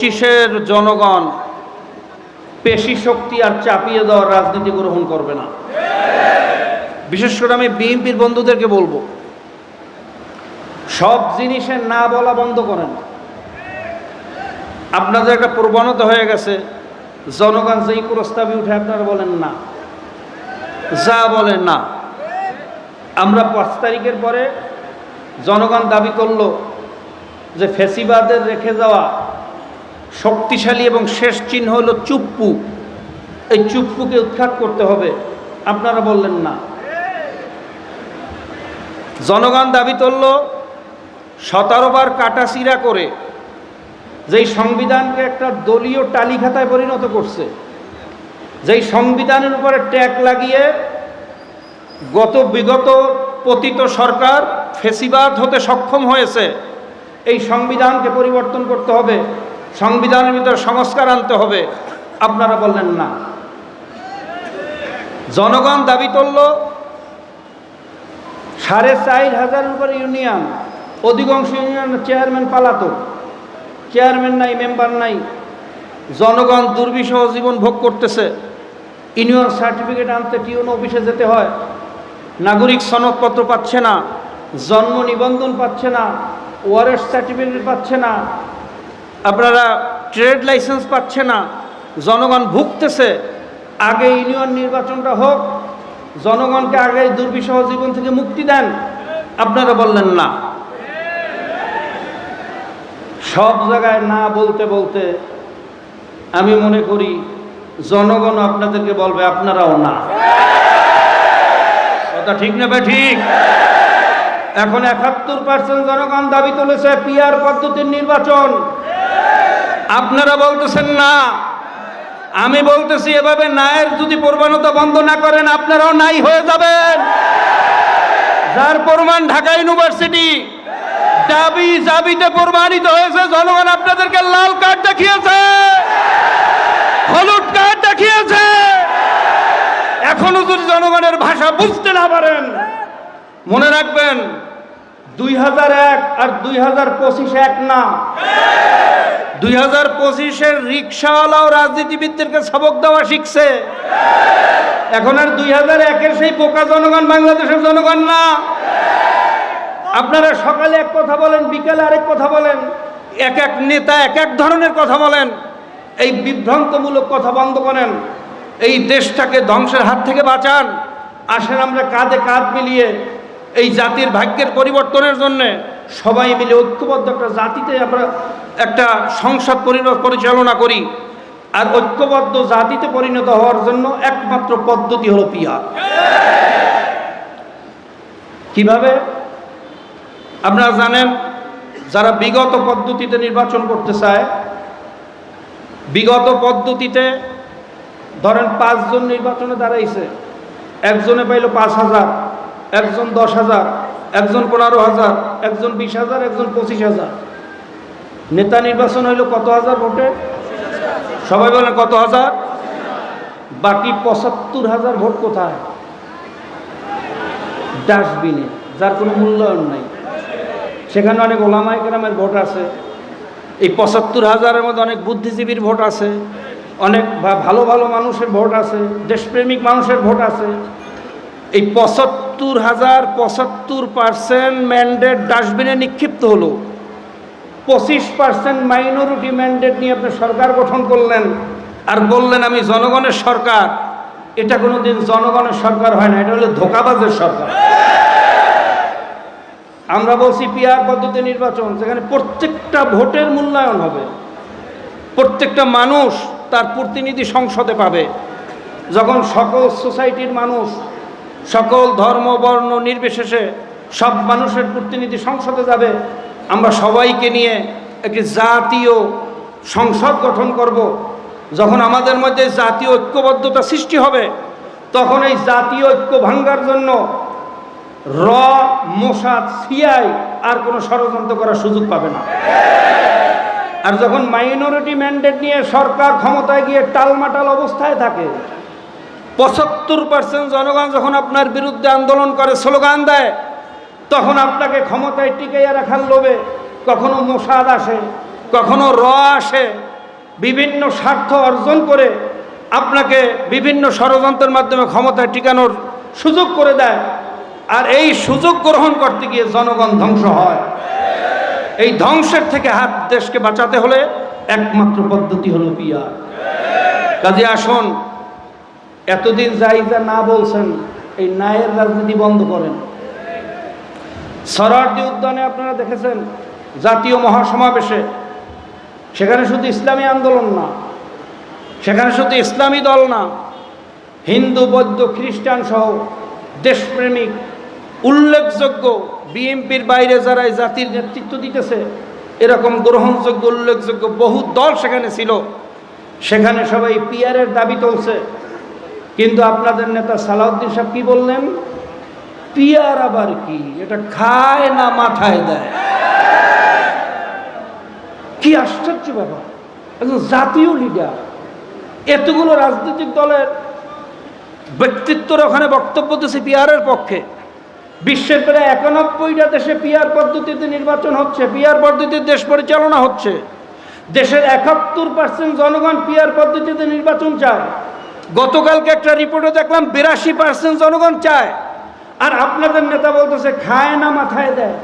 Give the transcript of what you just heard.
পঁচিশের জনগণ পেশি শক্তি আর চাপিয়ে দেওয়ার রাজনীতি গ্রহণ করবে না। বিশেষ করে আমি বিএনপির বন্ধুদেরকে বলব, সব জিনিসের না বলা বন্ধ করেন। আপনাদের একটা প্রবণতা হয়ে গেছে, জনগণ যেই প্রস্তাবে উঠে আপনারা বলেন না, যা বলেন না। আমরা পাঁচ তারিখের পরে জনগণ দাবি করল যে ফেসিবাদের রেখে যাওয়া শক্তিশালী এবং শেষ চিহ্ন হলো চুপ্পু। এই চুপ্পুকে উৎখাত করতে হবে। আপনারা বললেন না। জনগণ দাবি করল সতেরোবার কাটাছিরা করে যেই সংবিধানকে একটা দলীয় টালিখাতায় পরিণত করছে, যেই সংবিধানের উপরে ট্যাগ লাগিয়ে গত বিগত পতিত সরকার ফেসিবাদ হতে সক্ষম হয়েছে, এই সংবিধানকে পরিবর্তন করতে হবে। সংবিধানের ভিতরে সংস্কার আনতে হবে। আপনারা বললেন না। জনগণ দাবি করল, সাড়ে চার হাজারের উপরে ইউনিয়ন, অধিকাংশ ইউনিয়নের চেয়ারম্যান পালাতো চেয়ারম্যান নাই, মেম্বার নাই। জনগণ দুর্বিষহ জীবন ভোগ করতেছে। ইউনিয়ন সার্টিফিকেট আনতে টিউন অফিসে যেতে হয়। নাগরিক সনদপত্র পাচ্ছে না, জন্ম নিবন্ধন পাচ্ছে না ওয়ারেস্ট সার্টিফিকেট পাচ্ছে না আপনারা ট্রেড লাইসেন্স পাচ্ছে না, জনগণ ভুগতেছে, আগে ইউনিয়ন নির্বাচনটা হোক, জনগণকে আগে দুর্বিষহ জীবন থেকে মুক্তি দেন, আপনারা বললেন না। সব জায়গায় না বলতে বলতে আমি মনে করি জনগণ আপনাদেরকে বলবে, আপনারাও না। কথা ঠিক না ভাই ঠিক? এখন একাত্তর পার্সেন্ট জনগণ দাবি তুলেছে, পিআর পদ্ধতির নির্বাচন। আপনারা বলতেছেন না। আমি বলতেছি এভাবে নায়ের যদি প্রবণতা বন্ধ না করেন, আপনারাও নাই হয়ে যাবেন। যার প্রমাণ ঢাকা ইউনিভার্সিটি, দাবি জাবিতে প্রমাণিত হয়েছে, জনগণ আপনাদেরকে লাল কার্ড দেখিয়েছে। হলুদ কার্ড দেখিয়েছে। এখনও যদি জনগণের ভাষা বুঝতে না পারেন, মনে রাখবেন দুই হাজার এক আর দুই হাজার এক না। দুই হাজার পঁচিশের রাজনীতিবিদদেরকে দেওয়া শিখছে। এখন আর দুই হাজার একের সেই জনগণ বাংলাদেশের জনগণ না। আপনারা সকালে এক কথা বলেন, বিকালে আরেক কথা বলেন, এক এক নেতা এক এক ধরনের কথা বলেন, এই বিভ্রান্তমূলক কথা বন্ধ করেন, এই দেশটাকে ধ্বংসের হাত থেকে বাঁচান। আসেন আমরা কাঁধে কাঁধ মিলিয়ে এই জাতির ভাগ্যের পরিবর্তনের জন্যে সবাই মিলে ঐক্যবদ্ধ একটা জাতিতে আমরা একটা সংসদ পরিচালনা করি। আর ঐক্যবদ্ধ জাতিতে পরিণত হওয়ার জন্য একমাত্র পদ্ধতি হলো পিয়ার। কীভাবে? আপনারা জানেন, যারা বিগত পদ্ধতিতে নির্বাচন করতে চায়, বিগত পদ্ধতিতে ধরেন পাঁচজন নির্বাচনে দাঁড়াইছে, একজনে পাইল পাঁচ হাজার। একজন দশ হাজার, একজন পনেরো হাজার, একজন বিশ হাজার, একজন পঁচিশ হাজার। নেতা নির্বাচন হইল কত হাজার ভোটে? সবাই বলেন কত হাজার? বাকি পঁচাত্তর হাজার ভোট কোথায়? ডাস্টবিনে, যার কোনো মূল্যায়ন নাই। সেখানে অনেক ওলামাই গ্রামের ভোট আছে। এই পঁচাত্তর হাজারের মধ্যে অনেক বুদ্ধিজীবীর ভোট আছে। অনেক ভালো ভালো মানুষের ভোট আছে। দেশপ্রেমিক মানুষের ভোট আছে। এই পঁচাত্তর হাজার পঁচাত্তর পার্সেন্ট ম্যান্ডেট ডাস্টবিনে নিক্ষিপ্ত হলো। পঁচিশ পার্সেন্ট মাইনরিটি ম্যান্ডেট নিয়ে আপনি সরকার গঠন করলেন। আর বললেন, আমি জনগণের সরকার। এটা কোনো দিন জনগণের সরকার হয় না, এটা হলো ধোকাবাজের সরকার। আমরা বলছি পিআর পদ্ধতি নির্বাচন, যেখানে প্রত্যেকটা ভোটের মূল্যায়ন হবে। প্রত্যেকটা মানুষ তার প্রতিনিধি সংসদে পাবে। যখন সকল সোসাইটির মানুষ সকল ধর্ম, বর্ণ, নির্বিশেষে সব মানুষের প্রতিনিধি সংসদে যাবে। আমরা সবাইকে নিয়ে একটি জাতীয় সংসদ গঠন করব। যখন আমাদের মধ্যে জাতীয় ঐক্যবদ্ধতা সৃষ্টি হবে, তখন এই জাতীয় ঐক্য ভাঙ্গার জন্য র, মোসাদ, সিআই আর কোনো ষড়যন্ত্র করার সুযোগ পাবে না। আর যখন মাইনরিটি ম্যান্ডেট নিয়ে সরকার ক্ষমতায় গিয়ে টালমাটাল অবস্থায় থাকে পঁচাত্তর পার্সেন্ট জনগণ যখন আপনার বিরুদ্ধে আন্দোলন করে, স্লোগান দেয়, তখন আপনাকে ক্ষমতায় টিকাইয়া রাখার লোভে কখনো মোসাদ আসে, কখনো র আসে। বিভিন্ন স্বার্থ অর্জন করে আপনাকে বিভিন্ন ষড়যন্ত্রের মাধ্যমে ক্ষমতায় টিকানোর সুযোগ করে দেয়। আর এই সুযোগ গ্রহণ করতে গিয়ে জনগণ ধ্বংস হয়। এই ধ্বংসের থেকে হাত দেশকে বাঁচাতে হলে একমাত্র পদ্ধতি হলো পিয়ার কাজে আসুন এতদিন যাই যা না বলছেন, এই নায়ের রাজনীতি বন্ধ করেন। সরারদি উদ্যানে আপনারা দেখেছেন, জাতীয় মহাসমাবেশে, সেখানে শুধু ইসলামী আন্দোলন না, সেখানে শুধু ইসলামী দল না, হিন্দু, বৌদ্ধ, খ্রিস্টান সহ দেশপ্রেমিক, উল্লেখযোগ্য বিএনপির বাইরে যারা এই জাতির নেতৃত্ব দিতেছে, এরকম গ্রহণযোগ্য, উল্লেখযোগ্য বহু দল সেখানে ছিল। সেখানে সবাই পিয়ারের দাবি তুলছে কিন্তু আপনাদের নেতা সালাউদ্দিন সাহেব কি বললেন? পিয়ার আবার কি? এটা খায় না মাথায় দেয়। কি আশ্চর্য ব্যাপার। একজন জাতীয় লিডার এতগুলো রাজনৈতিক দলের ব্যক্তিত্বর ওখানে বক্তব্য দিচ্ছে পিয়ারের পক্ষে। বিশ্বের প্রায় একানব্বইটা দেশে পিয়ার পদ্ধতিতে নির্বাচন হচ্ছে, পিয়ার পদ্ধতিতে দেশ পরিচালনা হচ্ছে। দেশের একাত্তর পার্সেন্ট জনগণ পিয়ার পদ্ধতিতে নির্বাচন চায়। গতকালকে একটা রিপোর্টে দেখলাম বিরাশি পার্সেন্ট জনগণ চায়। আর আপনাদের নেতা বলতেছে, খায় না, মাথায় দেয়।